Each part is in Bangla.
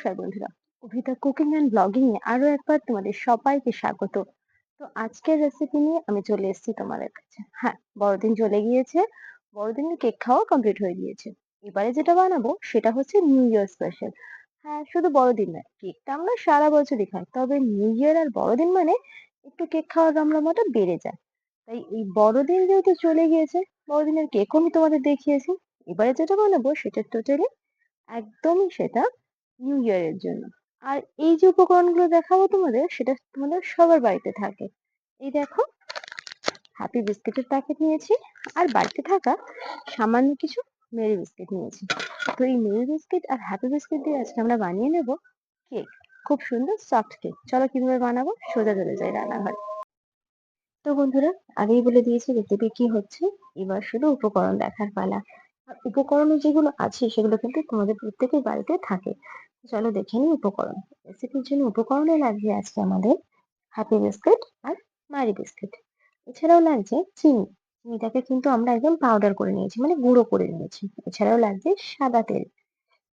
নমস্কার বন্ধুরা। অভিতা কুকিং অ্যান্ড ব্লগিং এ আরও একবার তোমাদের সবাইকে স্বাগত। তো আজকের রেসিপি নিয়ে আমি চলে এসেছি তোমাদের কাছে। হ্যাঁ বড়দিন চলে গিয়েছে। বড়দিনের কেক খাওয়া কমপ্লিট হয়ে গিয়েছে। এবারে যেটা বানাবো সেটা হচ্ছে নিউ ইয়ার স্পেশাল হ্যাঁ শুধু বড়দিন নয় কেকটা আমরা সারা বছরই খাই। তবে নিউ ইয়ার আর বড়দিন মানে একটু কেক খাওয়ার রমরমাটা বেড়ে যায়। তাই এই বড়দিন যেহেতু চলে গিয়েছে, বড়দিনের কেকও আমি তোমাদের দেখিয়েছি। এবারে যেটা বানাবো সেটা টোটালি একদমই সেটা নিউ ইয়ারের জন্য। আর এই যে উপকরণগুলো দেখাবো তোমাদের, সেটা তোমাদের সবার বাড়িতে থাকে। এই দেখো হ্যাপি বিস্কিটের প্যাকেট নিয়েছি, আর বাড়িতে থাকা সামান্য কিছু মেরি বিস্কিট নিয়েছি। তো এই মেরি বিস্কিট আর হ্যাপি বিস্কিট দিয়ে আজকে আমরা বানিয়ে নেব কেক খুব সুন্দর সফট কেক চলো কীভাবে বানাবো? সোজা চলে যাই রান্নাঘরে। তো বন্ধুরা, আগেই বলে দিয়েছি রেসিপি কি হচ্ছে? এবার শুধু উপকরণ দেখার পালা। আর উপকরণ যেগুলো আছে, সেগুলো কিন্তু তোমাদের প্রত্যেকের বাড়িতে থাকে। চলো দেখে নিই উপকরণ। রেসিপির জন্য উপকরণে লাগবে আজকে আমাদের হ্যাপি বিস্কিট আর মারি বিস্কিট। এছাড়াও লাগছে চিনি। চিনিটাকে কিন্তু আমরা একদম পাউডার করে নিয়েছি মানে গুঁড়ো করে নিয়েছি। এছাড়াও লাগছে সাদা তেল।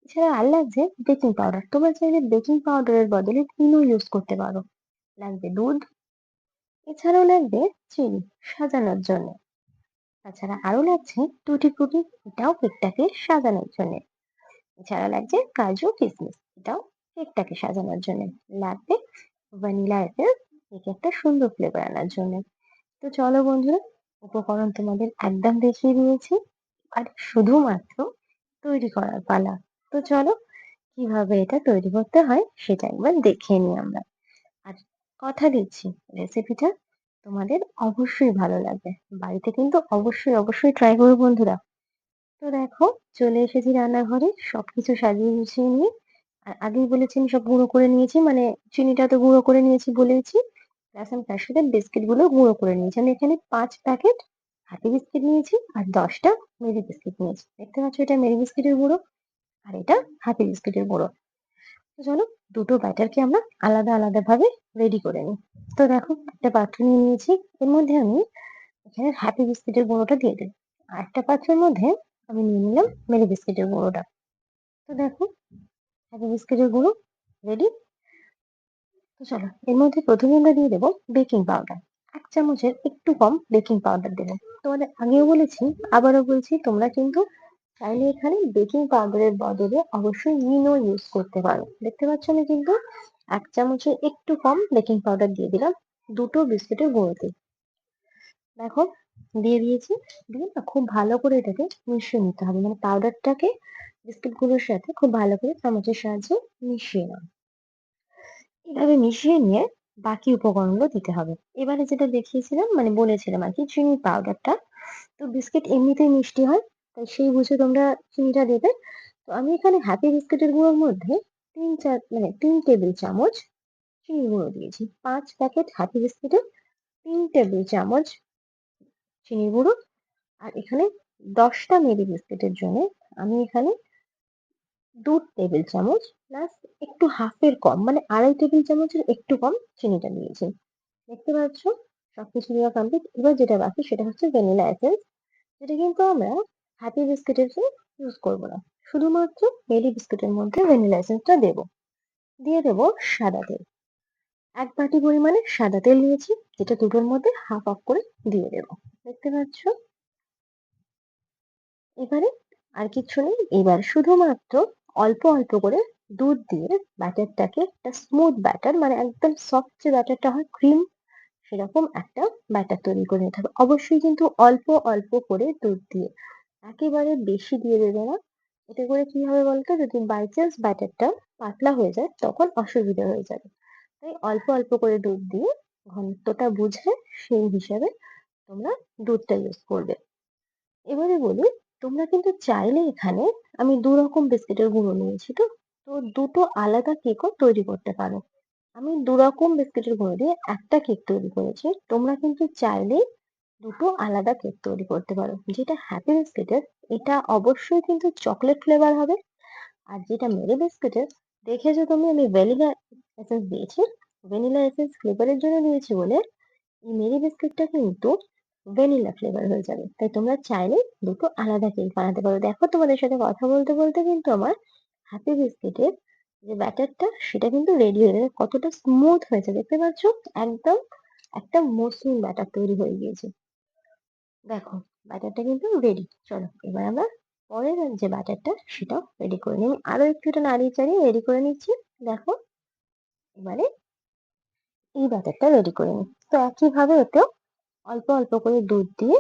এছাড়া আর লাগছে বেকিং পাউডার তোমরা চাইলে বেকিং পাউডারের বদলে ইনো ইউজ করতে পারো। লাগবে দুধ। এছাড়াও লাগবে চিনি সাজানোর জন্য। তাছাড়া আরও লাগছে টুটি ফুটি এটাও কেকটাকে সাজানোর জন্য। এছাড়া লাগছে কাজু, কিসমিস। এটাও কেকটাকে সাজানোর জন্য। লাগবে ভ্যানিলা এসেন্স কেকে একটা সুন্দর ফ্লেভার আনার জন্য। তো চলো বন্ধুরা, উপকরণ তোমাদের একদম দেখিয়ে দিয়েছি। আর শুধুমাত্র তৈরি করার পালা। তো চলো, কীভাবে এটা তৈরি করতে হয় সেটা একবার দেখে নিই আমরা। আর কথা দিচ্ছি রেসিপিটা তোমাদের অবশ্যই ভালো লাগবে। বাড়িতে কিন্তু অবশ্যই অবশ্যই ট্রাই করো বন্ধুরা। তো দেখো, চলে এসেছি রান্নাঘরে, সবকিছু সাজিয়ে গুছিয়ে নিয়ে। আর আগেই বলেছি আমি সব গুঁড়ো করে নিয়েছি মানে চিনিটা তো গুঁড়ো করে নিয়েছি বলেছি প্লাস আমি তার সাথে বিস্কিটগুলো গুঁড়ো করে নিয়েছি। আমি এখানে পাঁচ প্যাকেট হ্যাপি বিস্কিট নিয়েছি আর দশটা মেরি বিস্কিট নিয়েছি। দেখতে পাচ্ছ এটা মেরি বিস্কিটের গুঁড়ো আর এটা হ্যাপি বিস্কিটের গুঁড়ো। তো চলো, দুটো ব্যাটারকে আমরা আলাদা আলাদা ভাবে রেডি করে নিই। তো দেখো, একটা পাত্র নিয়ে নিয়েছি। এর মধ্যে আমি এখানে হ্যাপি বিস্কিটের গুঁড়োটা দিয়ে দিই আর একটা পাত্রের মধ্যে আমি নিয়ে নিলাম, মেরি বিস্কিটের গুঁড়োটা। তো দেখো হ্যাপি বিস্কিটের গুঁড়ো রেডি তো চলো, এর মধ্যে প্রথমে আমরা দিয়ে দেবো বেকিং পাউডার এক চামচের একটু কম বেকিং পাউডার দেবো। তোমাদের আগেও বলেছি, আবারও বলছি, তোমরা কিন্তু চাইলে এখানে বেকিং পাউডারের বদলে অবশ্যই ইনো ইউজ করতে পারো। দেখতে পাচ্ছ আমি কিন্তু এক চামচের একটু কম বেকিং পাউডার দিয়ে দিলাম দুটো বিস্কিটের গুঁড়োতে। দেখো দিয়ে দিয়েছি। দিয়ে না খুব ভালো করে এটাকে মিশিয়ে নিতে হবে। মানে পাউডারটাকে বিস্কিটগুলোর সাথে খুব ভালো করে চামচের সাহায্যে মিশিয়ে নাও এভাবে মিশিয়ে নিয়ে বাকি উপকরণগুলো দিতে হবে। এবারে যেটা দেখিয়েছিলাম মানে বলেছিলাম আর কি, চিনি পাউডারটা তো বিস্কিট এমনিতেই মিষ্টি হয়, তাই সেই বুঝে তোমরা চিনিটা দেবে। তো আমি এখানে হ্যাপি বিস্কিটের গুঁড়োর মধ্যে তিন চার মানে তিন টেবিল চামচ চিনি গুঁড়ো দিয়েছি। পাঁচ প্যাকেট হ্যাপি বিস্কিটে তিন টেবিল চামচ চিনি গুঁড়ো। আর এখানে দশটা মেরি বিস্কিটের জন্য আমি এখানে দু টেবিল চামচ প্লাস একটু হাফের কম মানে আড়াই টেবিল চামচের একটু কম চিনিটা দিয়েছি দেখতে পাচ্ছ? সবকিছু দেওয়া কমপ্লিট এবার যেটা বাকি সেটা হচ্ছে ভ্যানিলা এসেন্স যেটা কিন্তু আমরা হ্যাপি বিস্কিটের ইউজ করব না। শুধুমাত্র মেরি বিস্কিটের মধ্যে ভ্যানিলা এসেন্সটা দেবো। দিয়ে দেবো সাদা তেল। এক বাটি পরিমাণে সাদা তেল নিয়েছি। যেটা দুটোর মধ্যে হাফ অফ করে দিয়ে দেবো। দেখতে পাচ্ছ? এবারে আর কিছু নেই। এবার শুধুমাত্র অল্প অল্প করে দুধ দিয়ে ব্যাটারটাকে একটা স্মুথ ব্যাটার মানে একদম সফট যে ব্যাটারটা হয় ক্রিম সেরকম একটা ব্যাটার তৈরি করে নিতে হবে। অবশ্যই কিন্তু অল্প অল্প করে দুধ দিয়ে। একেবারে বেশি দিয়ে দেবে না। এতে করে কি হবে বলতো? যদি বাই চান্স ব্যাটারটা পাতলা হয়ে যায়, তখন অসুবিধা হয়ে যাবে। তাই অল্প অল্প করে দুধ দিয়ে ঘনত্বটা বুঝে সেই হিসাবে তোমরা দুধটা ইউজ করবে। এবারে বলি, তোমরা কিন্তু চাইলে এখানে আমি দু রকম বিস্কিটের গুঁড়ো নিয়েছি তো তো দুটো আলাদা কেকও তৈরি করতে পারো। আমি দু রকম বিস্কিটের গুঁড়ো দিয়ে একটা কেক তৈরি করেছি, তোমরা কিন্তু চাইলে দুটো আলাদা কেক তৈরি করতে পারো। যেটা হ্যাপি বিস্কিটের এটা অবশ্যই কিন্তু চকলেট ফ্লেভার হবে। আর যেটা মেরি বিস্কিটের দেখেছ তুমি আমি ভ্যানিলা এসেন্স দিয়েছি ভ্যানিলা এসেন্স ফ্লেভারের জন্য নিয়েছি বলে এই মেরি বিস্কিটটা কিন্তু ভ্যানিলা ফ্লেভার হয়ে যাবে। তাই তোমরা চাইলে দুটো আলাদা কেক বানাতে পারো। দেখো তোমাদের সাথে কথা বলতে বলতে কিন্তু আমার হ্যাপি বিস্কিটের যে ব্যাটারটা সেটা কিন্তু রেডি হয়ে যাবে কতটা স্মুথ হয়েছে, দেখতে পাচ্ছ? একদম একটা মসৃণ ব্যাটার তৈরি হয়ে গিয়েছে। দেখো ব্যাটারটা কিন্তু রেডি চলো, এবার আমরা পরের যে ব্যাটারটা সেটাও রেডি করে নিই। আরও একটু নাড়িয়ে চাড়িয়ে রেডি করে নিচ্ছি। দেখো, এবারে এই ব্যাটারটা রেডি করে নিই তো একইভাবে এতেও অল্প অল্প করে দুধ দিয়ে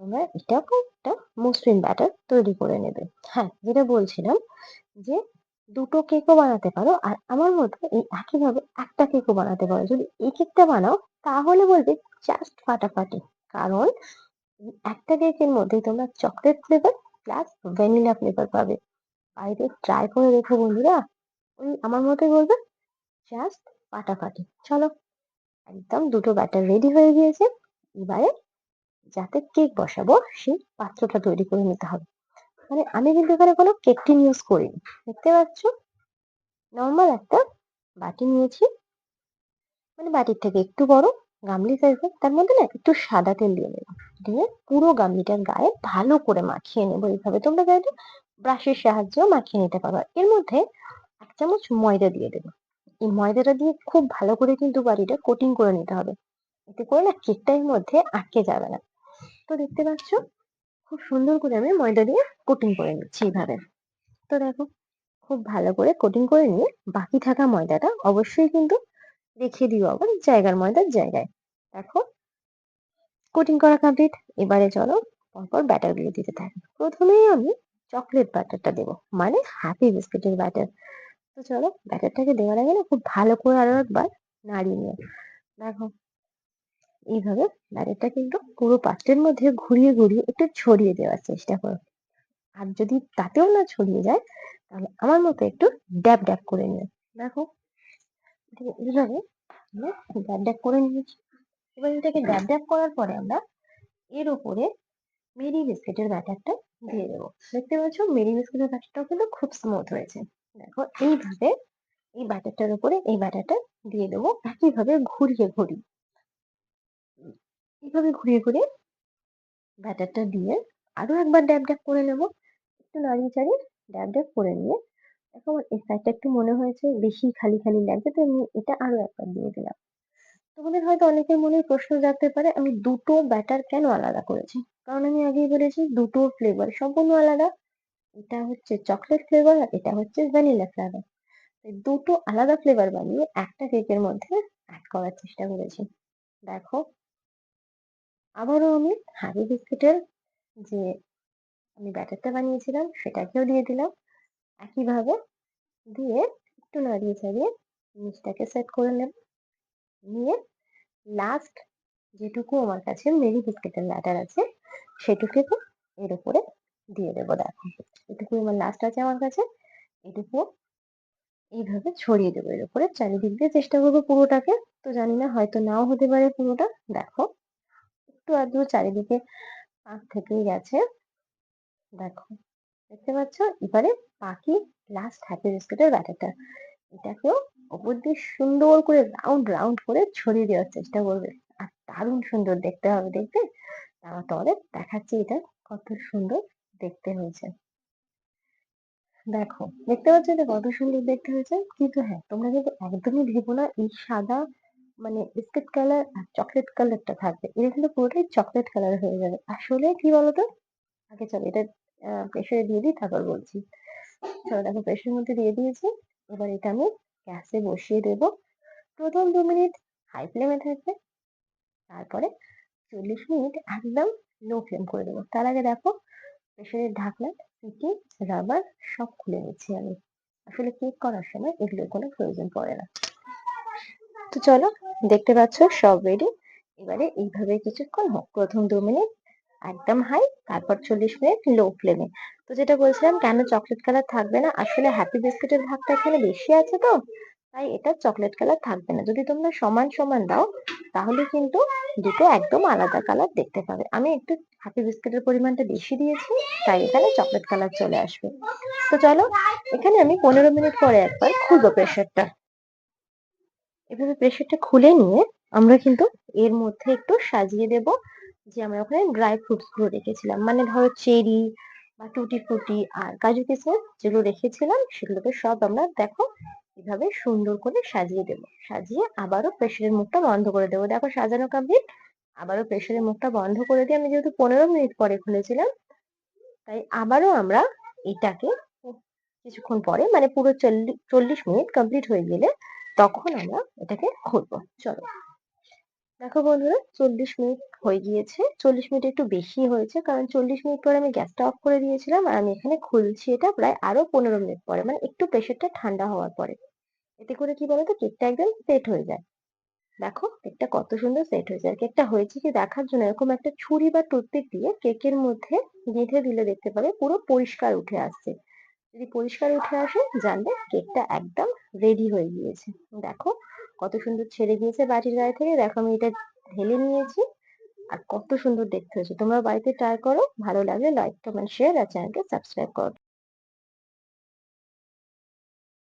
তোমরা এটাকে একটা মসৃণ ব্যাটার তৈরি করে নেবে। হ্যাঁ যেটা বলছিলাম যে দুটো কেকও বানাতে পারো আর আমার মতে এই একইভাবে একটা কেকও বানাতে পারো। যদি এই কেকটা বানাও, তাহলে বলবে জাস্ট ফাটাফাটি। কারণ একটা কেকের মধ্যে তোমরা chocolate flavour plus vanilla flavour পাবে। বাড়িতে ট্রাই করে দেখো বন্ধুরা। ওই আমার মতে বলবে জাস্ট ফাটাফাটি চলো, একদম দুটো ব্যাটার রেডি হয়ে গিয়েছে। এবারে যাতে কেক বসাবো, সেই পাত্রটা তৈরি করে নিতে হবে। মানে আমি কিন্তু এখানে কোনো কেক টিন ইউজ করিনি, দেখতে পাচ্ছ? নর্মাল একটা বাটি নিয়েছি। মানে বাটির থেকে একটু বড়, গামলি সাইজের তার মধ্যে না একটু সাদা তেল দিয়ে নেব। দিয়ে পুরো গামলিটার গায়ে ভালো করে মাখিয়ে নেব এইভাবে। তোমরা চাইলে ব্রাশের সাহায্যেও মাখিয়ে নিতে পারো। এর মধ্যে এক চামচ ময়দা দিয়ে দেবো। এই ময়দাটা দিয়ে খুব ভালো করে কিন্তু বাড়িটা কোটিং করে নিতে হবে। এতে করে না কেকটা এর মধ্যে আটকে যাবে না। তো দেখতে পাচ্ছ, খুব সুন্দর করে আমি ময়দা দিয়ে কোটিং করে নিচ্ছি এইভাবে। তো দেখো, খুব ভালো করে কোটিং করে নিয়ে বাকি থাকা ময়দাটা অবশ্যই কিন্তু রেখে দিও আবার জায়গার ময়দার জায়গায়। দেখো কোটিং করা কমপ্লিট এবারে চলো, পরপর ব্যাটারগুলো দিতে থাকি। প্রথমেই আমি চকলেট ব্যাটারটা দেবো মানে হ্যাপি বিস্কুটের ব্যাটার তো চলো ব্যাটারটাকে দেওয়ার আগে না, খুব ভালো করে আরও একবার নাড়িয়ে নিও দেখো, এইভাবে ব্যাটারটা কিন্তু পুরো পাত্রের মধ্যে ঘুরিয়ে ঘুরিয়ে একটু ছড়িয়ে দেওয়ার চেষ্টা করো। আর যদি তাতেও না ছড়িয়ে যায়, তাহলে আমার মতো একটু ড্যাব ড্যাব করে নিও। দেখো এইভাবে ড্যাব ড্যাব করে নিয়েছি। এবার এটাকে ড্যাব ড্যাব করার পরে আমরা এর উপরে মেরি বিস্কিটের ব্যাটারটা দিয়ে দেবো। দেখতে পাচ্ছ, মেরি বিস্কিটের ব্যাটারটাও কিন্তু খুব স্মুথ হয়েছে। দেখো এইভাবে এই ব্যাটারটার উপরে এই ব্যাটারটা দিয়ে দেবো। একইভাবে ঘুরিয়ে ঘুরিয়ে এইভাবে ঘুরিয়ে ঘুরিয়ে ব্যাটারটা দিয়ে আরও একবার ড্যাব ড্যাব করে নেব। একটু নাড়িয়ে চাড়িয়ে ড্যাব ড্যাব করে নিয়ে আমার এই সাইডটা একটু মনে হয়েছে, বেশি খালি খালি লাগছে তো আমি এটা আরও একবার দিয়ে দিলাম। তোমাদের হয়তো অনেকের মনে প্রশ্ন জাগতে পারে, আমি দুটো ব্যাটার কেন আলাদা করেছি? কারণ আমি আগেই বলেছি, দুটো ফ্লেভার সম্পূর্ণ আলাদা। এটা হচ্ছে চকলেট ফ্লেভার আর এটা হচ্ছে ভ্যানিলা ফ্লেভার দুটো আলাদা ফ্লেভার বানিয়ে একটা কেকের মধ্যে অ্যাড করার চেষ্টা করেছি। দেখো, আবারও আমি হানি বিস্কুটের যে আমি ব্যাটারটা বানিয়েছিলাম সেটাকেও দিয়ে দিলাম। একইভাবে দিয়ে একটু নাড়িয়ে চাড়িয়ে জিনিসটাকে সেট করে নেব। নিয়ে লাস্ট যেটুকু আমার কাছে মেরি বিস্কিটের ব্যাটার আছে, সেটুকুকে এর উপরে দিয়ে দেবো, দেখো। এটুকু আমার লাস্ট আছে আমার কাছে? এটুকু এইভাবে ছড়িয়ে দেবো, এর উপরে চারিদিক দিয়ে চেষ্টা করব পুরোটাকে। তো জানি না, হয়তো নাও হতে পারে পুরোটা। দেখো, একটু আধটু চারিদিকে পাক থেকেই গেছে। দেখো, দেখতে পাচ্ছ? এবারে বাকি লাস্ট হ্যাপি বিস্কুটের ব্যাটারটা এটাকেও ওপর দিয়ে সুন্দর করে রাউন্ড রাউন্ড করে ছড়িয়ে দেওয়ার চেষ্টা করবে। আর দারুণ সুন্দর দেখতে হবে তারা তোমাদের দেখাচ্ছি এটা কত সুন্দর। দেখতে হয়েছে। দেখো, দেখতে পাচ্ছ এটা কত সুন্দর দেখতে হয়েছে, কিন্তু হ্যাঁ তোমরা কিন্তু একদমই ভেবো না, এই সাদা মানে বিস্কিট কালার আর চকলেট কালারটা থাকবে। এটা কিন্তু পুরোটাই চকলেট কালার হয়ে যাবে। আসলে কি বলতো? আগে চলো, এটা প্রেসারে দিয়ে দিই, তারপর বলছি। চলো দেখো প্রেসারের মধ্যে দিয়ে দিয়েছি। এবার এটা আমি গ্যাসে বসিয়ে দেব। প্রথম দু মিনিট হাই ফ্লেমে থাকবে। তারপরে চল্লিশ মিনিট একদম লো ফ্লেম করে দেবো। তার আগে দেখো প্রেসারের ঢাকনা, সিটি, রাবার সব খুলে নিচ্ছি আমি। আসলে কেক করার সময় এগুলোর কোনো প্রয়োজন পড়ে না। তো চলো, দেখতে পাচ্ছ সব রেডি এবারে এইভাবে কিছুক্ষণ হোক, প্রথম দু মিনিট, একদম হাই তারপর চল্লিশ মিনিট লো ফ্লেমে তো যেটা বলছিলাম, কেন চকলেট কালার থাকবে না? আসলে হ্যাপি বিস্কুটের ভাগটা এখানে বেশি আছে তো তাই এটা চকলেট কালার থাকবে না। যদি তোমরা সমান সমান দাও, তাহলে কিন্তু দুটো একদম আলাদা কালার দেখতে পাবে। আমি একটু হ্যাপি বিস্কুটের পরিমাণটা বেশি দিয়েছি, তাই এখানে চকলেট কালার চলে আসবে। তো চলো, এখানে আমি পনেরো মিনিট পরে একবার খুলবো প্রেশারটা এভাবে প্রেশারটা খুলে নিয়ে আমরা কিন্তু এর মধ্যে একটু সাজিয়ে দেব যে আমরা ওখানে ড্রাই ফ্রুটসগুলো রেখেছিলাম। মানে ধরো চেরি বা টুটি ফুটি আর কাজু কিসমিস যেগুলো রেখেছিলাম, সেগুলোকে সব আমরা দেখো এভাবে সুন্দর করে সাজিয়ে দেবো। সাজিয়ে আবারও প্রেসারের মুখটা বন্ধ করে দেবো। দেখো সাজানো কমপ্লিট আবারও প্রেসারের মুখটা বন্ধ করে দিয়ে আমি যেহেতু পনেরো মিনিট পরে খুলেছিলাম, তাই আবারও আমরা এটাকে কিছুক্ষণ পরে মানে পুরো চল্লিশ মিনিট কমপ্লিট হয়ে গেলে তখন আমরা এটাকে খুলবো। চলো। দেখো বন্ধুরা, চল্লিশ মিনিট হয়ে গিয়েছে। চল্লিশ মিনিট একটু বেশি হয়েছে, কারণ চল্লিশ মিনিট পরে আমি গ্যাসটা অফ করে দিয়েছিলাম আর আমি এখানে খুলছি এটা প্রায় আরও পনেরো মিনিট পরে মানে একটু প্রেশারটা ঠান্ডা হওয়ার পরে। এতে করে কি বলতো, কেকটা একদম সেট হয়ে যায়। দেখো, কেকটা কত সুন্দর সেট হয়েছে। আর কেকটা হয়েছে কি দেখার জন্য, এরকম একটা ছুরি বা টুথপিক দিয়ে কেকের মধ্যে গেঁথে দিলে দেখতে পাবে পুরো পরিষ্কার উঠে আসছে। যদি পরিষ্কার উঠে আসে, জানবে কেকটা একদম রেডি হয়ে গিয়েছে। দেখো কত সুন্দর ছেড়ে দিয়েছে বাটির গায়ে থেকে। দেখো আমি এটা ঢেলে নিয়েছি আর কত সুন্দর দেখতে হয়েছে। তোমরা বাড়িতে ট্রাই করো, ভালো লাগলে লাইক কমেন্ট শেয়ার আর চ্যানেলকে সাবস্ক্রাইব করো।